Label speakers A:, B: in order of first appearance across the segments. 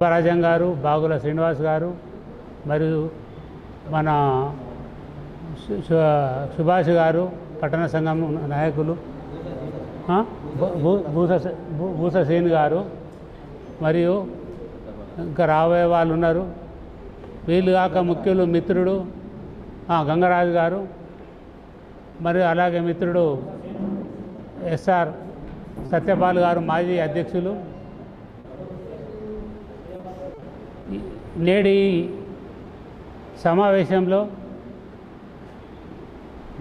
A: పరాజం గారు బాగుల శ్రీనివాస్ గారు మరియు మన సుభాష్ గారు పట్టణ సంఘం నాయకులు భూస భూస సేన్ గారు మరియు ఇంకా రాబోయే వాళ్ళు ఉన్నారు. వీళ్ళు కాక ముఖ్యులు మిత్రుడు గంగరాజు గారు మరియు అలాగే మిత్రుడు ఎస్ఆర్ సత్యపాల్ గారు మాజీ అధ్యక్షులు ఈ- నేడి సమావేశంలో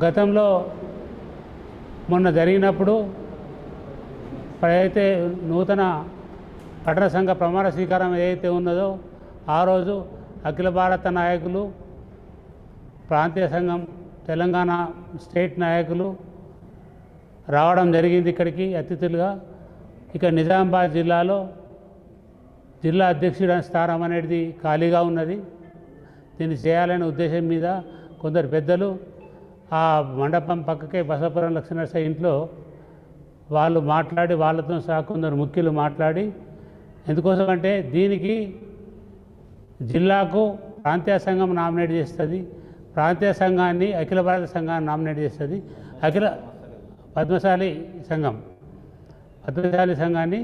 A: గతంలో మొన్న జరిగినప్పుడు అయితే నూతన పట్టణ సంఘ ప్రమాణ స్వీకారం ఏదైతే ఉన్నదో ఆ రోజు అఖిల భారత నాయకులు ప్రాంతీయ సంఘం తెలంగాణ స్టేట్ నాయకులు రావడం జరిగింది ఇక్కడికి అతిథులుగా. ఇక నిజామాబాద్ జిల్లాలో జిల్లా అధ్యక్షుడి స్థానం అనేది ఖాళీగా ఉన్నది. దీన్ని చేయాలనే ఉద్దేశం మీద కొందరు పెద్దలు ఆ మండపం పక్కకే బసపురం లక్ష్మణరసాయి ఇంట్లో వాళ్ళు మాట్లాడి వాళ్ళతో సహా కొందరు ముఖ్యులు మాట్లాడి ఎందుకోసం అంటే దీనికి జిల్లాకు ప్రాంతీయ సంఘం నామినేట్ చేస్తుంది. ప్రాంతీయ సంఘాన్ని అఖిల భారత సంఘాన్ని నామినేట్ చేస్తుంది. అఖిల పద్మశాలి సంఘం పద్మశాలి సంఘాన్ని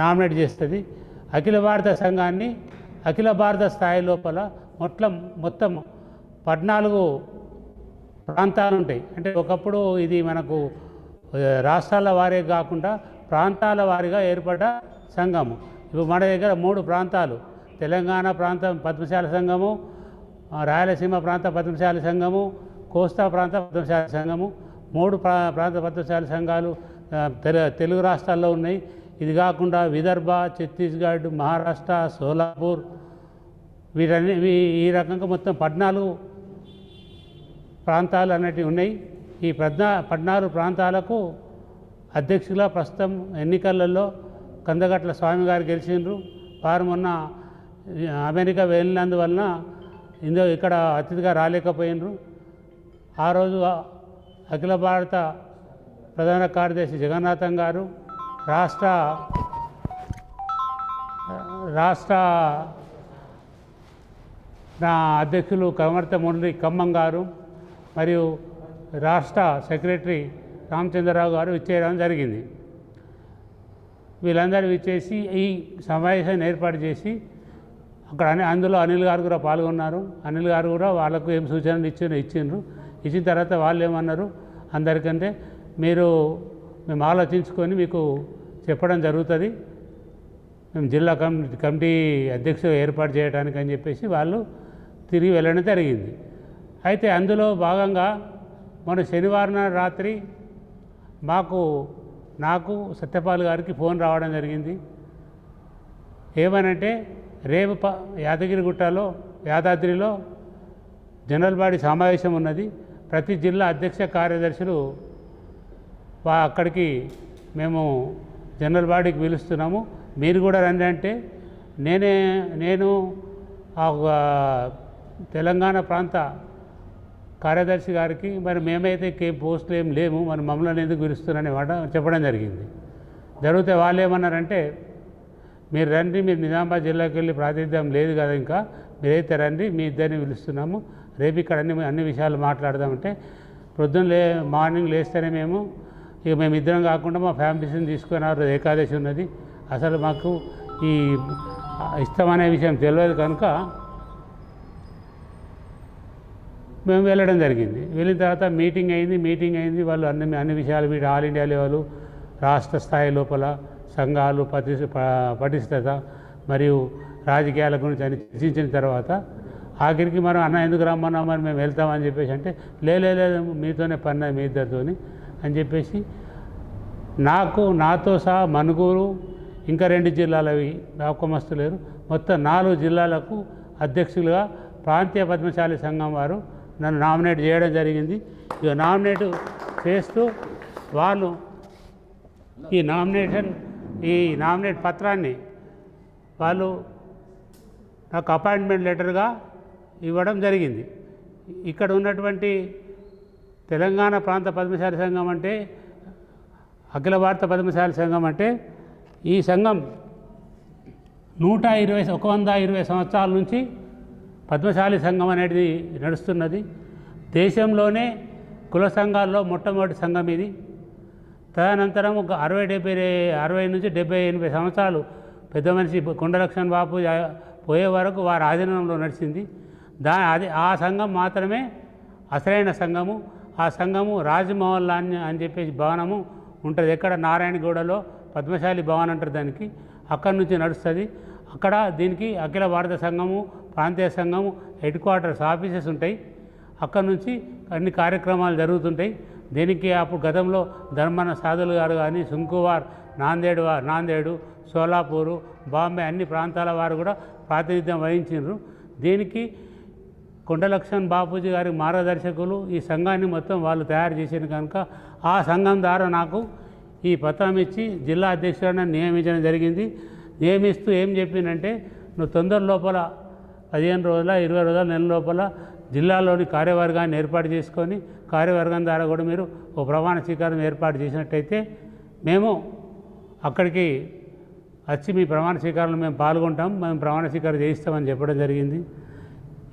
A: నామినేట్ చేస్తుంది. అఖిల భారత సంఘాన్ని అఖిల భారత స్థాయి లోపల మొత్తం మొత్తం పద్నాలుగు ప్రాంతాలు ఉంటాయి. అంటే ఒకప్పుడు ఇది మనకు రాష్ట్రాల వారే కాకుండా ప్రాంతాల వారీగా ఏర్పడ్డ సంఘము. ఇప్పుడు మన దగ్గర మూడు ప్రాంతాలు. తెలంగాణ ప్రాంతం పద్మశాల సంఘము రాయలసీమ ప్రాంత పద్మశాల సంఘము కోస్తా ప్రాంత పద్మశాల సంఘము. మూడు ప్రా ప్రాంత పద్మశాల సంఘాలు తెలు తెలుగు రాష్ట్రాల్లో ఉన్నాయి. ఇది కాకుండా విదర్భ ఛత్తీస్గఢ్ మహారాష్ట్ర సోలాపూర్ వీటన్ని ఈ రకంగా మొత్తం పద్నాలుగు ప్రాంతాలు అనేటివి ఉన్నాయి. ఈ పద్నా పద్నాలుగు ప్రాంతాలకు అధ్యక్షులుగా ప్రస్తుతం ఎన్నికలలో కందగట్ల స్వామి గారు గెలిచిండ్రు. వారు మొన్న అమెరికా వెళ్ళినందువలన ఇందో ఇక్కడ అతిథిగా రాలేకపోయినరు ఆ రోజు అఖిల భారత ప్రధాన కార్యదర్శి జగన్నాథం గారు రాష్ట్ర రాష్ట్ర నా అధ్యక్షులు కమర్త మురళి ఖమ్మం గారు మరియు రాష్ట్ర సెక్రటరీ రామచంద్రరావు గారు ఇచ్చేయడం జరిగింది. వీళ్ళందరూ ఇచ్చేసి ఈ సమావేశాన్ని ఏర్పాటు చేసి అక్కడ అని అందులో అనిల్ గారు కూడా పాల్గొన్నారు. అనిల్ గారు కూడా వాళ్ళకు ఏం సూచనలు ఇచ్చిన ఇచ్చిండ్రు. ఇచ్చిన తర్వాత వాళ్ళు ఏమన్నారు? అందరికంటే మీరు మేము ఆలోచించుకొని మీకు చెప్పడం జరుగుతుంది. మేము జిల్లా కమిటీ కమిటీ అధ్యక్షుడు ఏర్పాటు చేయడానికి అని చెప్పేసి వాళ్ళు తిరిగి వెళ్ళడం జరిగింది. అయితే అందులో భాగంగా మన శనివారం రాత్రి మాకు నాకు సత్యపాల్ గారికి ఫోన్ రావడం జరిగింది. ఏమనంటే రేపు ప యాదగిరిగుట్టలో యాదాద్రిలో జనరల్ బాడీ సమావేశం ఉన్నది. ప్రతి జిల్లా అధ్యక్ష కార్యదర్శులు అక్కడికి మేము జనరల్ బాడీకి పిలుస్తున్నాము. మీరు కూడా రండి అంటే నేనే నేను ఆ తెలంగాణ ప్రాంత కార్యదర్శి గారికి మరి మేమైతే కే పోస్టులు ఏం లేము మరి మమ్మల్ని ఎందుకు పిలుస్తున్నారనే మాట చెప్పడం జరిగింది. జరిగితే వాళ్ళు ఏమన్నారంటే మీరు రండి మీరు నిజామాబాద్ జిల్లాకి వెళ్ళి ప్రాతినిధ్యం లేదు కదా ఇంకా మీరైతే రండి మీ ఇద్దరిని పిలుస్తున్నాము. రేపు ఇక్కడ అన్ని అన్ని విషయాలు మాట్లాడదామంటే ప్రొద్దున లే మార్నింగ్ లేస్తేనే మేము ఇక మేము ఇద్దరం కాకుండా మా ఫ్యామిలీస్ని తీసుకున్నారు ఏకాదశి ఉన్నది. అసలు మాకు ఈ ఇష్టమనే విషయం తెలియదు కనుక మేము వెళ్ళడం జరిగింది. వెళ్ళిన తర్వాత మీటింగ్ అయింది మీటింగ్ అయింది. వాళ్ళు అన్ని అన్ని విషయాలు వీటి ఆల్ ఇండియా లెవెల్ రాష్ట్ర స్థాయి లోపల సంఘాలు పటి పటిష్టత మరియు రాజకీయాల గురించి అని చర్చించిన తర్వాత ఆఖరికి మనం అన్న ఎందుకు రమ్మన్నాం మరి మేము వెళ్తామని చెప్పేసి అంటే "లే, లే లేదు మీతోనే పని మీ ఇద్దరితోని. అని చెప్పేసి నాకు నాతో సహా మనుగూరు ఇంకా రెండు జిల్లాలవి అవకమస్తు లేరు. మొత్తం నాలుగు జిల్లాలకు అధ్యక్షులుగా ప్రాంతీయ పద్మశాలి సంఘం వారు నన్ను నామినేట్ చేయడం జరిగింది. ఇక నామినేట్ చేస్తూ వాళ్ళు ఈ నామినేషన్ ఈ నామినేట్ పత్రాన్ని వాళ్ళు నాకు అపాయింట్మెంట్ లెటర్గా ఇవ్వడం జరిగింది. ఇక్కడ ఉన్నటువంటి తెలంగాణ ప్రాంత పద్మశాలి సంఘం అంటే అఖిల భారత పద్మశాలి సంఘం అంటే ఈ సంఘం నూట ఇరవై ఒక వంద ఇరవై సంవత్సరాల నుంచి పద్మశాలి సంఘం అనేది నడుస్తున్నది. దేశంలోనే కుల సంఘాల్లో మొట్టమొదటి సంఘం ఇది. తదనంతరం ఒక అరవై డెబ్బై అరవై నుంచి డెబ్బై ఎనభై సంవత్సరాలు పెద్ద మనిషి కొండలక్ష్మణ్ బాబు పోయే వరకు వారి ఆధీనంలో నడిచింది. దా అది ఆ సంఘం మాత్రమే అసలైన సంఘము. ఆ సంఘము రాజమహల్ అని అని చెప్పేసి భవనము ఉంటుంది. ఎక్కడ? నారాయణగూడలో పద్మశాలి భవన్ అంటారు దానికి. అక్కడి నుంచి నడుస్తుంది. అక్కడ దీనికి అఖిల భారత సంఘము ప్రాంతీయ సంఘము హెడ్ క్వార్టర్స్ ఆఫీసెస్ ఉంటాయి. అక్కడ నుంచి అన్ని కార్యక్రమాలు జరుగుతుంటాయి. దీనికి అప్పుడు గతంలో ధర్మన సాధులు గారు కానీ సుంకువార్ నాందేడు నాందేడు సోలాపూరు బాంబే అన్ని ప్రాంతాల వారు కూడా ప్రాతినిధ్యం వహించారు దీనికి కొండలక్ష్మణ్ బాపూజీ గారి మార్గదర్శకులు ఈ సంఘాన్ని మొత్తం వాళ్ళు తయారు చేసారు కనుక ఆ సంఘం ద్వారా నాకు ఈ పత్రం ఇచ్చి జిల్లా అధ్యక్షుడిని నియమించడం జరిగింది. నియమిస్తూ ఏం చెప్పిందంటే నువ్వు తొందర లోపల పదిహేను రోజుల ఇరవై రోజుల నెల లోపల జిల్లాలోని కార్యవర్గాన్ని ఏర్పాటు చేసుకొని కార్యవర్గం ద్వారా కూడా మీరు ఓ ప్రమాణ స్వీకారం ఏర్పాటు చేసినట్టయితే మేము అక్కడికి వచ్చి మీ ప్రమాణ స్వీకారంలో మేము పాల్గొంటాం మేము ప్రమాణ స్వీకారం చేయిస్తామని చెప్పడం జరిగింది.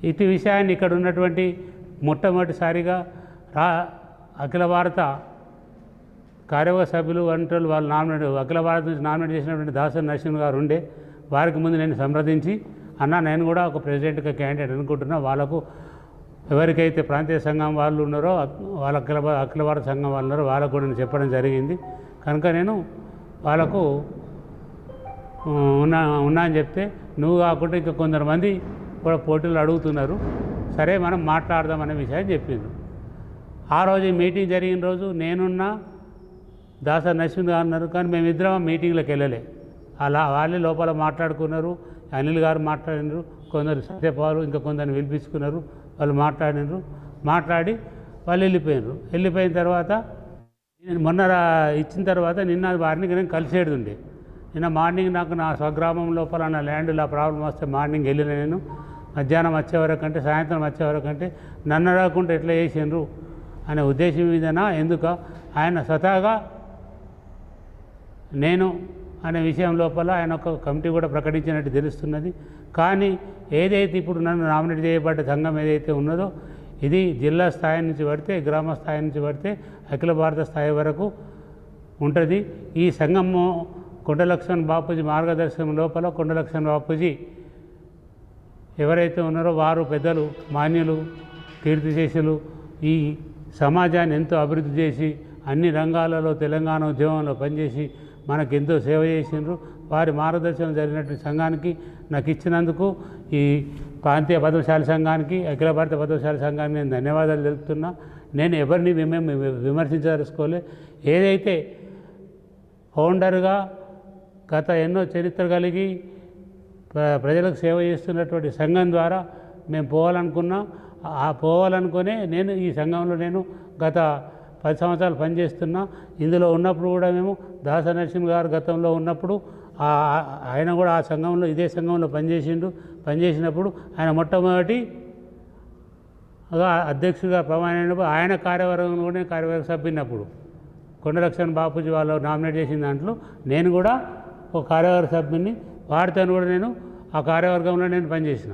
A: ఇటు విషయాన్ని ఇక్కడ ఉన్నటువంటి మొట్టమొదటిసారిగా రా అఖిల భారత కార్యవర్గ సభ్యులు వంటలు వాళ్ళు నామినేట్ అఖిల భారత నుంచి నామినేట్ చేసినటువంటి దాసరి నరసింహ గారు ఉండే వారికి ముందు నేను సంప్రదించి అన్న నేను కూడా ఒక ప్రెసిడెంట్గా క్యాండిడేట్ అనుకుంటున్నా. వాళ్ళకు ఎవరికైతే ప్రాంతీయ సంఘం వాళ్ళు ఉన్నారో వాళ్ళ అఖిల భా- అఖిల భారత సంఘం వాళ్ళు ఉన్నారో వాళ్ళకు కూడా నేను చెప్పడం జరిగింది. కనుక నేను వాళ్ళకు ఉన్నా ఉన్నా అని చెప్తే నువ్వు కాకుండా ఇంకా కొందరు మంది కూడా పోటీలు అడుగుతున్నారు. సరే మనం మాట్లాడదాం అనే విషయం చెప్పింది. ఆ రోజు మీటింగ్ జరిగిన రోజు నేనున్నా దాస నరసింహ గారు కానీ మేమిద్దరం మీటింగ్లోకి వెళ్ళలే. అలా వాళ్ళే లోపల మాట్లాడుకున్నారు అనిల్ గారు మాట్లాడినారు కొందరు సత్యపాలు ఇంకా కొందరిని పిలిపించుకున్నారు వాళ్ళు మాట్లాడినారు. మాట్లాడి వాళ్ళు వెళ్ళిపోయినారు. వెళ్ళిపోయిన తర్వాత నేను మొన్న ఇచ్చిన తర్వాత నిన్న వారిని నేను కలిసేది ఉండే నిన్న మార్నింగ్ నాకు నా స్వగ్రామం లోపల నా ల్యాండ్లో ప్రాబ్లం వస్తే మార్నింగ్ వెళ్ళిన నేను. మధ్యాహ్నం వచ్చే వరకు అంటే సాయంత్రం వచ్చే వరకు అంటే నన్ను రాకుండా ఎట్లా చేసిండ్రు అనే ఉద్దేశం మీదనా? ఎందుక? ఆయన స్వతహాగా నేను అనే విషయం లోపల ఆయన ఒక కమిటీ కూడా ప్రకటించినట్టు తెలుస్తున్నది. కానీ ఏదైతే ఇప్పుడు నన్ను నామినేట్ చేయబడ్డ సంఘం ఏదైతే ఉన్నదో ఇది జిల్లా స్థాయి నుంచి పడితే గ్రామ స్థాయి నుంచి పడితే అఖిల భారత స్థాయి వరకు ఉంటుంది. ఈ సంఘము కొండలక్ష్మణ్ బాపూజీ మార్గదర్శనం లోపల కొండలక్ష్మణ్ బాపూజీ ఎవరైతే ఉన్నారో వారు పెద్దలు మాన్యులు కీర్తిశేషులు ఈ సమాజాన్ని ఎంతో అభివృద్ధి చేసి అన్ని రంగాలలో తెలంగాణ ఉద్యమంలో పనిచేసి మనకు ఎంతో సేవ చేసిండ్రు. వారి మార్గదర్శనం జరిగినటువంటి సంఘానికి నాకు ఇచ్చినందుకు ఈ ప్రాంతీయ పదవశాల సంఘానికి అఖిల భారత పదవశాల సంఘానికి నేను ధన్యవాదాలు తెలుపుతున్నా. నేను ఎవరిని విమ విమర్శించదలుచుకోలే. ఏదైతే ఫౌండర్గా గత ఎన్నో చరిత్ర కలిగి ప్రజలకు సేవ చేస్తున్నటువంటి సంఘం ద్వారా మేము పోవాలనుకున్నాం ఆ పోవాలనుకునే నేను ఈ సంఘంలో నేను గత పది సంవత్సరాలు పనిచేస్తున్నా. ఇందులో ఉన్నప్పుడు కూడా మేము దాస నరసింహ గారు గతంలో ఉన్నప్పుడు ఆయన కూడా ఆ సంఘంలో ఇదే సంఘంలో పనిచేసిండు. పనిచేసినప్పుడు ఆయన మొట్టమొదటి అధ్యక్షుడిగా ప్రమాణమైనప్పుడు ఆయన కార్యవర్గంలోనే కూడా కార్యవర్గ సభ్యున్నప్పుడు కొండలక్ష్మణ్ బాపూజీ వాళ్ళు నామినేట్ చేసిన దాంట్లో నేను కూడా ఒక కార్యవర్గ సభ్యుని వారితో కూడా నేను ఆ కార్యవర్గంలో నేను పనిచేసిన.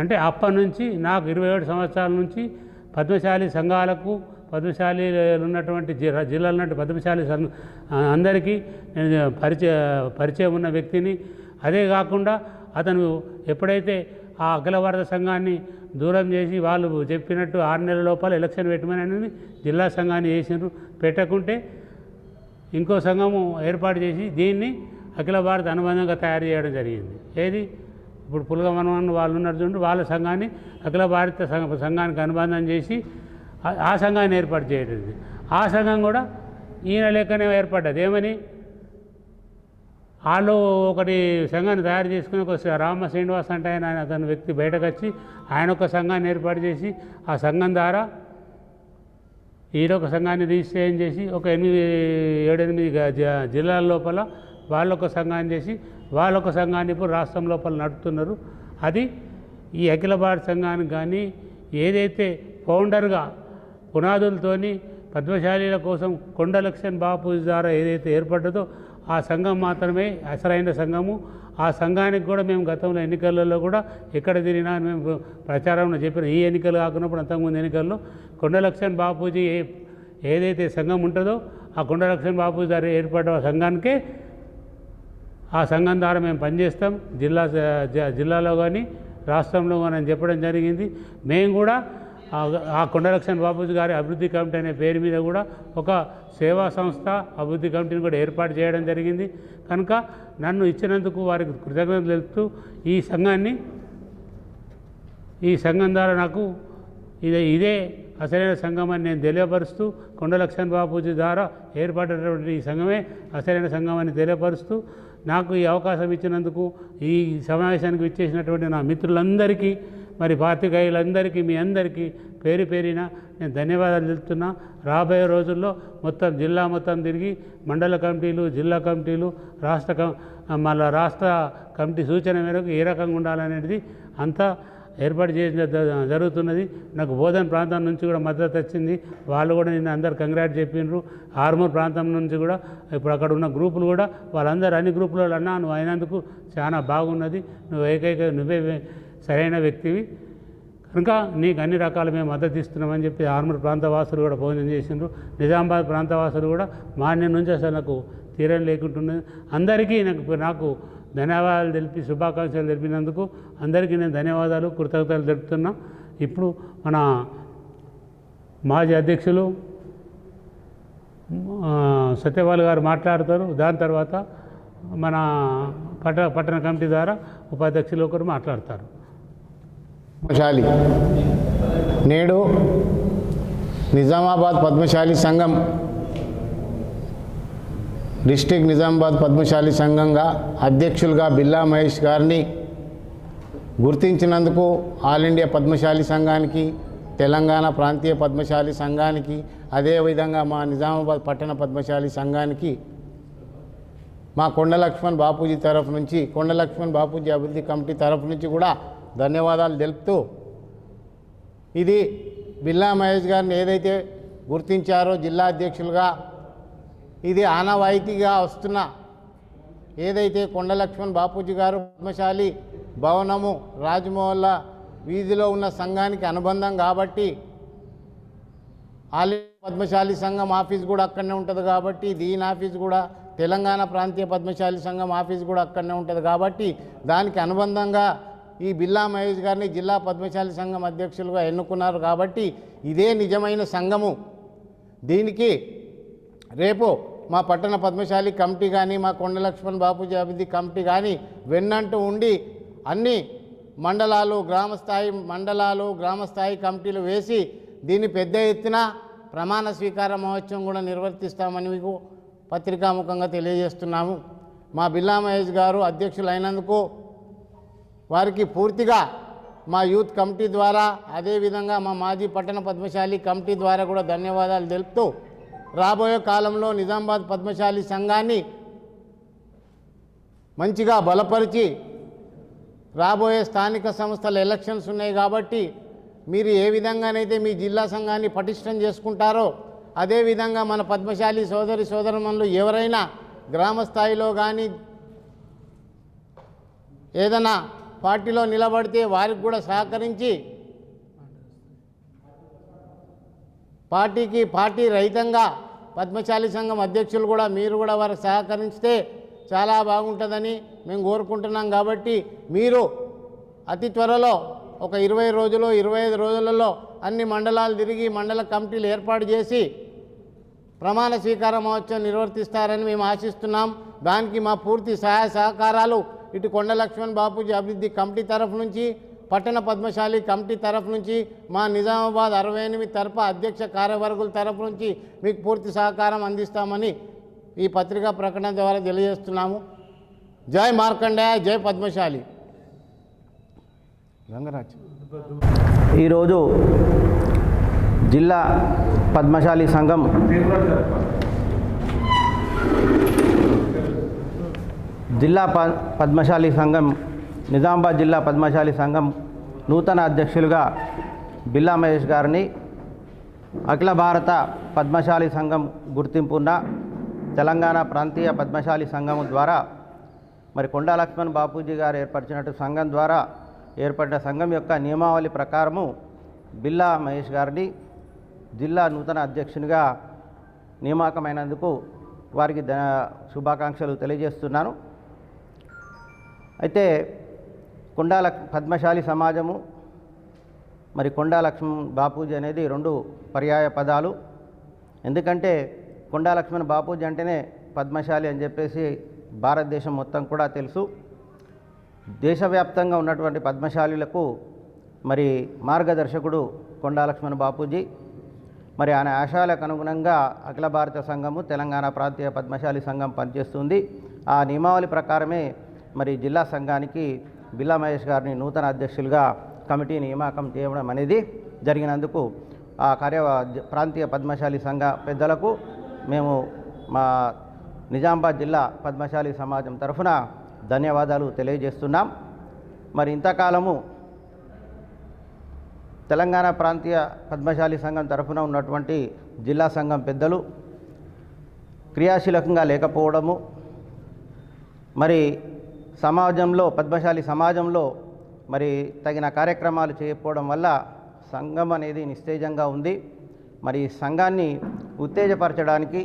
A: అంటే అప్పటి నుంచి నాకు ఇరవై ఏడు సంవత్సరాల నుంచి పద్మశాలి సంఘాలకు పద్మశాలి ఉన్నటువంటి జిల్లా జిల్లాలో ఉన్నటువంటి పద్మశాలి అందరికీ నేను పరిచయ పరిచయం ఉన్న వ్యక్తిని. అదే కాకుండా అతను ఎప్పుడైతే ఆ అఖిల భారత సంఘాన్ని దూరం చేసి వాళ్ళు చెప్పినట్టు ఆరు నెలల లోపల ఎలక్షన్ పెట్టమని జిల్లా సంఘాన్ని చేసినారు పెట్టకుంటే ఇంకో సంఘము ఏర్పాటు చేసి దీన్ని అఖిల భారత అనుబంధంగా తయారు చేయడం జరిగింది. ఏది? ఇప్పుడు పులగమనవన్ వాళ్ళు ఉన్నారు చూడండి వాళ్ళ సంఘాన్ని అఖిల భారత సంఘ సంఘానికి అనుబంధం చేసి ఆ- సంఘాన్ని ఏర్పాటు చేయడం ఆ సంఘం కూడా ఈయన లేకనే ఏర్పడ్డది. ఏమని? వాళ్ళు ఒకటి సంఘాన్ని తయారు చేసుకుని ఒక రామ శ్రీనివాస్ అంటే ఆయన అతని వ్యక్తి బయటకు వచ్చి ఆయన ఒక సంఘాన్ని ఏర్పాటు చేసి ఆ సంఘం ద్వారా ఈయన ఒక సంఘాన్ని రిజిస్ట్రేషన్ చేసి ఒక ఎనిమిది ఏడెనిమిది జిల్లాల లోపల వాళ్ళొక సంఘాన్ని చేసి వాళ్ళొక సంఘాన్ని ఇప్పుడు రాష్ట్రం లోపల నడుపుతున్నారు. అది ఈ అఖిల భారత సంఘానికి కానీ ఏదైతే ఫౌండర్గా పునాదులతోని పద్మశాలీల కోసం కొండలక్ష్మణ్ బాపూజీ ద్వారా ఏదైతే ఏర్పడ్డదో ఆ సంఘం మాత్రమే అసలైన సంఘము. ఆ సంఘానికి కూడా మేము గతంలో ఎన్నికలలో కూడా ఎక్కడ తిరిగినా మేము ప్రచారంలో చెప్పిన ఈ ఎన్నికలు కాకున్నప్పుడు అంతకుముందు ఎన్నికల్లో కొండలక్ష్మణ్ బాపూజీ ఏ ఏదైతే సంఘం ఉంటుందో ఆ కొండలక్ష్మణ్ బాపూజీ గారు ఏర్పడ్డ సంఘానికే ఆ సంఘం ద్వారా మేము పనిచేస్తాం. జిల్లా జిల్లాలో కానీ రాష్ట్రంలో కానీ అని చెప్పడం జరిగింది. మేము కూడా ఆ- కొండలక్ష్మణ్ బాబుజీ గారి అభివృద్ధి కమిటీ అనే పేరు మీద కూడా ఒక సేవా సంస్థ అభివృద్ధి కమిటీని కూడా ఏర్పాటు చేయడం జరిగింది. కనుక నన్ను ఇచ్చినందుకు వారికి కృతజ్ఞతలు తెలుపుతూ ఈ సంఘాన్ని ఈ సంఘం ద్వారా నాకు ఇదే ఇదే అసలైన సంఘం అని నేను తెలియపరుస్తూ కొండలక్ష్మణ్ బాపూజీ ద్వారా ఏర్పడినటువంటి ఈ సంఘమే అసలైన సంఘం అని తెలియపరుస్తూ నాకు ఈ అవకాశం ఇచ్చినందుకు ఈ సమావేశానికి ఇచ్చేసినటువంటి నా మిత్రులందరికీ మరి పాత్రికేయులందరికీ మీ అందరికీ పేరు పేరిన నేను ధన్యవాదాలు తెలుపుతున్నా. రాబోయే రోజుల్లో మొత్తం జిల్లా మొత్తం తిరిగి మండల కమిటీలు జిల్లా కమిటీలు రాష్ట్ర మళ్ళా రాష్ట్ర కమిటీ సూచన మేరకు ఏ రకంగా ఉండాలనేది అంతా ఏర్పాటు చేసిన జ- జరుగుతున్నది. నాకు బోధన ప్రాంతం నుంచి కూడా మద్దతు వచ్చింది. వాళ్ళు కూడా నిన్న అందరు కంగ్రాట్ చెప్పిండ్రు ఆర్మూర్ ప్రాంతం నుంచి కూడా ఇప్పుడు అక్కడ ఉన్న గ్రూపులు కూడా వాళ్ళందరూ అన్ని గ్రూపులలో అన్నా నువ్వు అయినందుకు చాలా బాగున్నది. నువ్వు ఏకైక నువ్వే సరైన వ్యక్తివి. కనుక నీకు అన్ని రకాల మేము మద్దతు ఇస్తున్నామని చెప్పి ఆర్మూర్ ప్రాంతవాసులు కూడా భోజనం చేసిండ్రు. నిజామాబాద్ ప్రాంత వాసులు కూడా మాన్యం నుంచి అసలు నాకు తీరం లేకుంటున్నది. అందరికీ నాకు నాకు ధన్యవాదాలు తెలిపి శుభాకాంక్షలు తెలిపినందుకు అందరికీ నేను ధన్యవాదాలు కృతజ్ఞతలు తెలుపుతున్నా. ఇప్పుడు మన మాజీ అధ్యక్షులు సత్యపాల్ గారు మాట్లాడతారు. దాని తర్వాత మన పట్టణ పట్టణ కమిటీ ద్వారా ఉపాధ్యక్షులు ఒకరు మాట్లాడతారు.
B: పద్మశాలి. నేడు నిజామాబాద్ పద్మశాలి సంఘం డిస్టిక్ నిజామాబాద్ పద్మశాలి సంఘంగా అధ్యక్షులుగా బిల్లా మహేష్ గారిని గుర్తించినందుకు ఆల్ ఇండియా పద్మశాలి సంఘానికి తెలంగాణ ప్రాంతీయ పద్మశాలి సంఘానికి అదేవిధంగా మా నిజామాబాద్ పట్టణ పద్మశాలి సంఘానికి మా కొండ లక్ష్మణ్ బాపూజీ తరఫు నుంచి కొండ లక్ష్మణ్ బాపూజీ అభివృద్ధి కమిటీ తరఫు నుంచి కూడా ధన్యవాదాలు తెలుపుతూ ఇది బిల్లా మహేష్ గారిని ఏదైతే గుర్తించారో జిల్లా అధ్యక్షులుగా ఇది ఆనవాయితీగా వస్తున్న ఏదైతే కొండ లక్ష్మణ్ బాపూజీ గారు పద్మశాలి భవనము రాజమోహల్ల వీధిలో ఉన్న సంఘానికి అనుబంధం కాబట్టి ఆలయ పద్మశాలి సంఘం ఆఫీస్ కూడా అక్కడనే ఉంటుంది కాబట్టి దీని ఆఫీస్ కూడా తెలంగాణ ప్రాంతీయ పద్మశాలి సంఘం ఆఫీస్ కూడా అక్కడనే ఉంటుంది కాబట్టి దానికి అనుబంధంగా ఈ బిల్లా మహేష్ గారిని జిల్లా పద్మశాలి సంఘం అధ్యక్షులుగా ఎన్నుకున్నారు కాబట్టి ఇదే నిజమైన సంఘము. దీనికి రేపు మా పట్టణ పద్మశాలి కమిటీ కానీ మా కొండ లక్ష్మణ్ బాపూజీ అభివృద్ధి కమిటీ కానీ వెన్నంటూ ఉండి అన్ని మండలాలు గ్రామస్థాయి మండలాలు గ్రామస్థాయి కమిటీలు వేసి దీన్ని పెద్ద ఎత్తున ప్రమాణ స్వీకార మహోత్సవం కూడా నిర్వర్తిస్తామని మీకు పత్రికాముఖంగా తెలియజేస్తున్నాము. మా బిల్లా మహేష్ గారు అధ్యక్షులు అయినందుకు వారికి పూర్తిగా మా యూత్ కమిటీ ద్వారా అదేవిధంగా మా మాజీ పట్టణ పద్మశాలి కమిటీ ద్వారా కూడా ధన్యవాదాలు తెలుపుతూ రాబోయే కాలంలో నిజామాబాద్ పద్మశాలి సంఘాన్ని మంచిగా బలపరిచి రాబోయే స్థానిక సంస్థల ఎలక్షన్స్ ఉన్నాయి కాబట్టి మీరు ఏ విధంగానైతే మీ జిల్లా సంఘాన్ని పటిష్టం చేసుకుంటారో అదేవిధంగా మన పద్మశాలి సోదరి సోదరమనులు ఎవరైనా గ్రామ స్థాయిలో కానీ ఏదైనా పార్టీలో నిలబడితే వారికి కూడా సహకరించి పార్టీకి పార్టీ రహితంగా పద్మశాలి సంఘం అధ్యక్షులు కూడా మీరు కూడా వారికి సహకరిస్తే చాలా బాగుంటుందని మేము కోరుకుంటున్నాం కాబట్టి మీరు అతి త్వరలో ఒక ఇరవై రోజులు ఇరవై ఐదు రోజులలో అన్ని మండలాలు తిరిగి మండల కమిటీలు ఏర్పాటు చేసి ప్రమాణ స్వీకార మహోత్సవం నిర్వర్తిస్తారని మేము ఆశిస్తున్నాం. దానికి మా పూర్తి సహాయ సహకారాలు ఇటు కొండ లక్ష్మణ్ బాపూజీ అభివృద్ధి కమిటీ తరఫు నుంచి పట్టణ పద్మశాలి కమిటీ తరఫు నుంచి మా నిజామాబాద్ అరవై ఎనిమిది తరఫు అధ్యక్ష కార్యవర్గుల తరఫు నుంచి మీకు పూర్తి సహకారం అందిస్తామని ఈ పత్రికా ప్రకటన ద్వారా తెలియజేస్తున్నాము. జై మార్కండేయ జై పద్మశాలి. రంగరాజ్.
C: ఈరోజు జిల్లా పద్మశాలి సంఘం జిల్లా ప పద్మశాలి సంఘం నిజామాబాద్ జిల్లా పద్మశాలి సంఘం నూతన అధ్యక్షులుగా బిల్లా మహేష్ గారిని అఖిల భారత పద్మశాలి సంఘం గుర్తింపున్న తెలంగాణ ప్రాంతీయ పద్మశాలి సంఘం ద్వారా మరి కొండా లక్ష్మణ్ బాపూజీ గారు ఏర్పరిచినట్టు సంఘం ద్వారా ఏర్పడిన సంఘం యొక్క నియమావళి ప్రకారము బిల్లా మహేష్ గారిని జిల్లా నూతన అధ్యక్షునిగా నియామకమైనందుకు వారికి శుభాకాంక్షలు తెలియజేస్తున్నాను. అయితే కొండా పద్మశాలి సమాజము మరి కొండా లక్ష్మణ్ బాపూజీ అనేది రెండు పర్యాయ పదాలు. ఎందుకంటే కొండా లక్ష్మణ్ బాపూజీ అంటేనే పద్మశాలి అని చెప్పేసి భారతదేశం మొత్తం కూడా తెలుసు. దేశవ్యాప్తంగా ఉన్నటువంటి పద్మశాలులకు మరి మార్గదర్శకుడు కొండా లక్ష్మణ్ బాపూజీ. మరి ఆయన ఆశయాలకు అనుగుణంగా అఖిల భారత సంఘము తెలంగాణ ప్రాంతీయ పద్మశాలి సంఘం పనిచేస్తుంది. ఆ నియమావళి ప్రకారమే మరి జిల్లా సంఘానికి బిల్లా మహేష్ గారిని నూతన అధ్యక్షులుగా కమిటీ నియామకం చేయడం అనేది జరిగినందుకు ఆ కార్య ప్రాంతీయ పద్మశాలి సంఘ పెద్దలకు మేము మా నిజామాబాద్ జిల్లా పద్మశాలి సమాజం తరఫున ధన్యవాదాలు తెలియజేస్తున్నాం. మరి ఇంతకాలము తెలంగాణ ప్రాంతీయ పద్మశాలి సంఘం తరఫున ఉన్నటువంటి జిల్లా సంఘం పెద్దలు క్రియాశీలకంగా లేకపోవడము మరి సమాజంలో పద్మశాలి సమాజంలో మరి తగిన కార్యక్రమాలు చేయకపోవడం వల్ల సంఘం అనేది నిస్తేజంగా ఉంది. మరి సంఘాన్ని ఉత్తేజపరచడానికి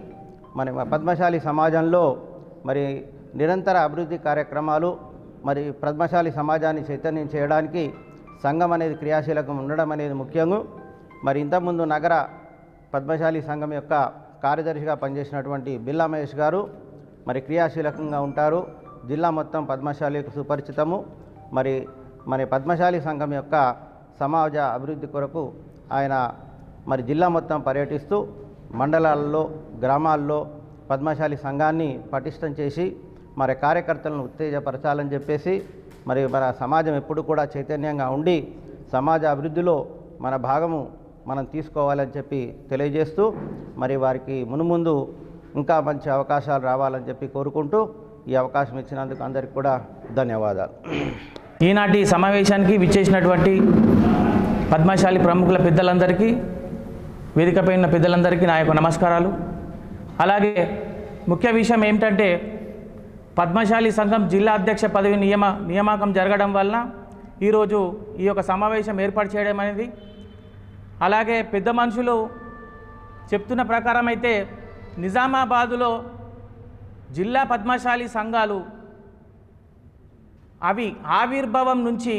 C: మరి పద్మశాలి సమాజంలో మరి నిరంతర అభివృద్ధి కార్యక్రమాలు మరి పద్మశాలి సమాజాన్ని చైతన్యం చేయడానికి సంఘం అనేది క్రియాశీలకం ఉండడం అనేది ముఖ్యము మరి ఇంతకుముందు నగర పద్మశాలి సంఘం యొక్క కార్యదర్శిగా పనిచేసినటువంటి బిల్లా మహేష్ గారు మరి క్రియాశీలకంగా ఉంటారు. జిల్లా మొత్తం పద్మశాలికి సుపరిచితము. మరి మరి పద్మశాలి సంఘం యొక్క సమాజ అభివృద్ధి కొరకు ఆయన మరి జిల్లా మొత్తం పర్యటిస్తూ మండలాల్లో గ్రామాల్లో పద్మశాలి సంఘాన్ని పటిష్టం చేసి మరి కార్యకర్తలను ఉత్తేజపరచాలని చెప్పేసి మరి మన సమాజం ఎప్పుడు కూడా చైతన్యంగా ఉండి సమాజ అభివృద్ధిలో మన భాగము మనం తీసుకోవాలని చెప్పి తెలియజేస్తూ మరి వారికి మునుముందు ఇంకా మంచి అవకాశాలు రావాలని చెప్పి కోరుకుంటూ ఈ అవకాశం ఇచ్చినందుకు అందరికి కూడా ధన్యవాదాలు.
D: ఈనాటి సమావేశానికి విచ్చేసినటువంటి పద్మశాలి ప్రముఖుల పెద్దలందరికీ వేదికపై ఉన్న పెద్దలందరికీ నా యొక్క నమస్కారాలు. అలాగే ముఖ్య విషయం ఏమిటంటే పద్మశాలి సంఘం జిల్లా అధ్యక్ష పదవి నియమ నియామకం జరగడం వలన ఈరోజు ఈ యొక్క సమావేశం ఏర్పాటు చేయడం అనేది. అలాగే పెద్ద మనుషులు చెప్తున్న ప్రకారం అయితే నిజామాబాదులో జిల్లా పద్మశాలి సంఘాలు అవి ఆవిర్భావం నుంచి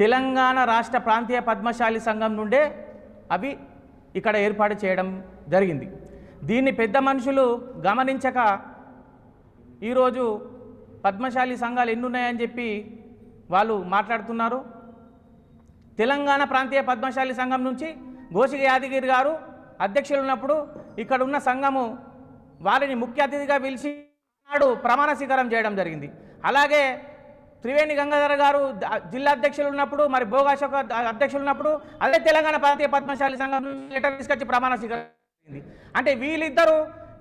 D: తెలంగాణ రాష్ట్ర ప్రాంతీయ పద్మశాలి సంఘం నుండే అవి ఇక్కడ ఏర్పాటు చేయడం జరిగింది. దీన్ని పెద్ద మనుషులు గమనించక ఈరోజు పద్మశాలి సంఘాలు ఎన్ని ఉన్నాయని చెప్పి వాళ్ళు మాట్లాడుతున్నారు. తెలంగాణ ప్రాంతీయ పద్మశాలి సంఘం నుంచి గోసిగ యాదగిరి గారు అధ్యక్షులు ఉన్నప్పుడు ఇక్కడ ఉన్న సంఘము వారిని ముఖ్య అతిథిగా పిలిచి నాడు ప్రమాణ స్వీకారం చేయడం జరిగింది. అలాగే త్రివేణి గంగాధర గారు జిల్లా అధ్యక్షులు ఉన్నప్పుడు మరి భోగాశోక అధ్యక్షులు ఉన్నప్పుడు అదే తెలంగాణ ప్రాంతీయ పద్మశాలి సంఘం లెటర్ తీసుకొచ్చి ప్రమాణ స్వీకారం జరిగింది. అంటే వీళ్ళిద్దరూ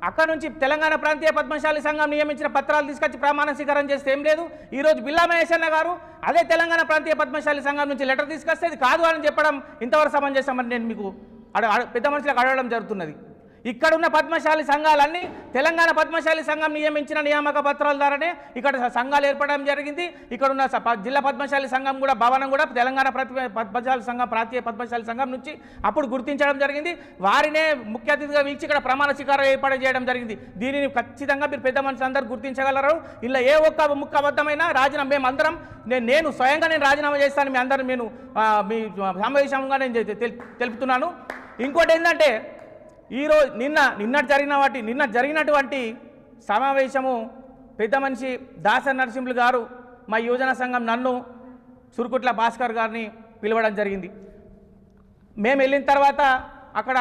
D: అక్కడ నుంచి తెలంగాణ ప్రాంతీయ పద్మశాలి సంఘం నియమించిన పత్రాలు తీసుకొచ్చి ప్రమాణ స్వీకారం చేస్తే ఏం లేదు. ఈరోజు బిల్లా మహేశన్న గారు అదే తెలంగాణ ప్రాంతీయ పద్మశాలి సంఘం నుంచి లెటర్ తీసుకొస్తే కాదు అని చెప్పడం ఇంతవరకు సమంజసమని నేను మీకు పెద్ద మనుషులకు అడగడం జరుగుతున్నది. ఇక్కడున్న పద్మశాలి సంఘాలన్నీ తెలంగాణ పద్మశాలి సంఘం నియమించిన నియామక పత్రాల ద్వారానే ఇక్కడ సంఘాలు ఏర్పడడం జరిగింది. ఇక్కడ ఉన్న స- జిల్లా పద్మశాలి సంఘం కూడా భవనం కూడా తెలంగాణ ప్రతి పద్మశాలి సంఘం ప్రాంతీయ పద్మశాలి సంఘం నుంచి అప్పుడు గుర్తించడం జరిగింది. వారినే ముఖ్య అతిథిగా పిలిచి ఇక్కడ ప్రమాణ స్వీకారం ఏర్పాటు చేయడం జరిగింది. దీనిని ఖచ్చితంగా మీరు పెద్ద మనుషులు అందరూ గుర్తించగలరు. ఇలా ఏ ఒక్క ముక్క అబద్ధమైన రాజీనామా మేము అందరం నేను నేను స్వయంగా నేను రాజీనామా చేస్తాను. మీ అందరం నేను మీ సమావేశంగా నేను తెలుపుతున్నాను. ఇంకోటి ఏంటంటే ఈరోజు నిన్న నిన్న జరిగిన వాటి నిన్న జరిగినటువంటి సమావేశము పెద్ద మనిషి దాస నరసింహులు గారు మా యువజన సంఘం నన్ను సురుకుట్ల భాస్కర్ గారిని పిలవడం జరిగింది. మేము వెళ్ళిన తర్వాత అక్కడ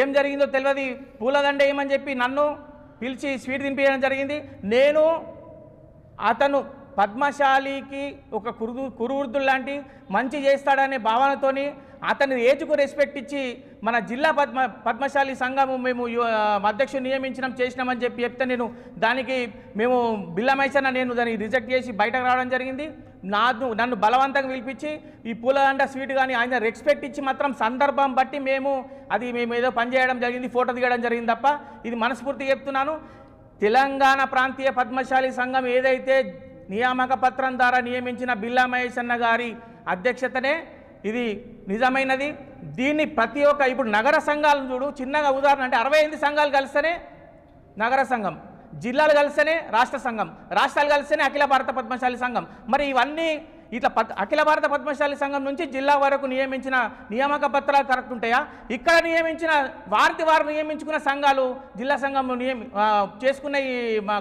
D: ఏం జరిగిందో తెలియదు పూలదండ ఏమని చెప్పి నన్ను పిలిచి స్వీట్ తినిపించడం జరిగింది. నేను అతను పద్మశాలికి ఒక కురు కురువృద్ధులు లాంటి మంచి చేస్తాడనే భావనతోని అతని ఏజ్కు రెస్పెక్ట్ ఇచ్చి మన జిల్లా పద్మ పద్మశాలి సంఘము మేము అధ్యక్షుడు నియమించడం చేసినామని చెప్పి చెప్తే నేను దానికి మేము బిల్లమైసన నేను దాన్ని రిజెక్ట్ చేసి బయటకు రావడం జరిగింది. నాను నన్ను బలవంతంగా పిలిపించి ఈ పూలదండ స్వీట్ కానీ ఆయన రెస్పెక్ట్ ఇచ్చి మాత్రం సందర్భం బట్టి మేము అది మేము ఏదో పనిచేయడం జరిగింది ఫోటో దిగడం జరిగింది తప్ప ఇది మనస్ఫూర్తిగా చెప్తున్నాను. తెలంగాణ ప్రాంతీయ పద్మశాలి సంఘం ఏదైతే నియామక పత్రం ద్వారా నియమించిన బిల్లా మహేష్ అన్న గారి అధ్యక్షతనే ఇది నిజమైనది. దీన్ని ప్రతి ఒక్క ఇప్పుడు నగర సంఘాలను చూడు చిన్నగా ఉదాహరణ అంటే అరవై ఎనిమిది సంఘాలు కలిస్తేనే నగర సంఘం జిల్లాలు కలిస్తేనే రాష్ట్ర సంఘం రాష్ట్రాలు కలిస్తేనే అఖిల భారత పద్మశాలి సంఘం. మరి ఇవన్నీ ఇట్లా పద్ అఖిల భారత పద్మశాలి సంఘం నుంచి జిల్లా వరకు నియమించిన నియామక పత్రాలు కరెక్ట్ ఉంటాయా? ఇక్కడ నియమించిన వారికి వారు నియమించుకున్న సంఘాలు జిల్లా సంఘం నియమి చేసుకున్న ఈ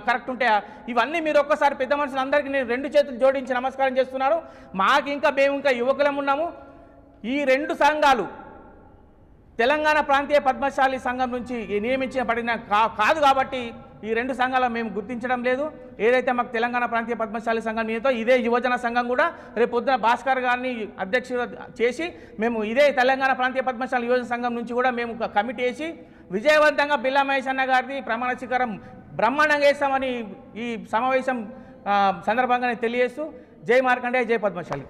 D: కరెక్ట్ ఉంటాయా? ఇవన్నీ మీరు ఒక్కసారి పెద్ద మనుషులందరికీ నేను రెండు చేతులు జోడించి నమస్కారం చేస్తున్నారు మాకు ఇంకా మేము ఇంకా యువకులం ఉన్నాము. ఈ రెండు సంఘాలు తెలంగాణ ప్రాంతీయ పద్మశాలి సంఘం నుంచి నియమించబడిన కా కాదు కాబట్టి ఈ రెండు సంఘాలను మేము గుర్తించడం లేదు. ఏదైతే మాకు తెలంగాణ ప్రాంతీయ పద్మశాలి సంఘం నియతో ఇదే యువజన సంఘం కూడా రేపు పొద్దున భాస్కర్ గారిని అధ్యక్షుడు చేసి మేము ఇదే తెలంగాణ ప్రాంతీయ పద్మశాలి యువజన సంఘం నుంచి కూడా మేము ఒక కమిటీ వేసి విజయవంతంగా బిల్లా మహేష్ అన్న గారిది ప్రమాణ శిఖరం బ్రహ్మాండంగా వేస్తామని ఈ సమావేశం సందర్భంగానే తెలియజేస్తూ జై మార్కండే జై పద్మశాలి.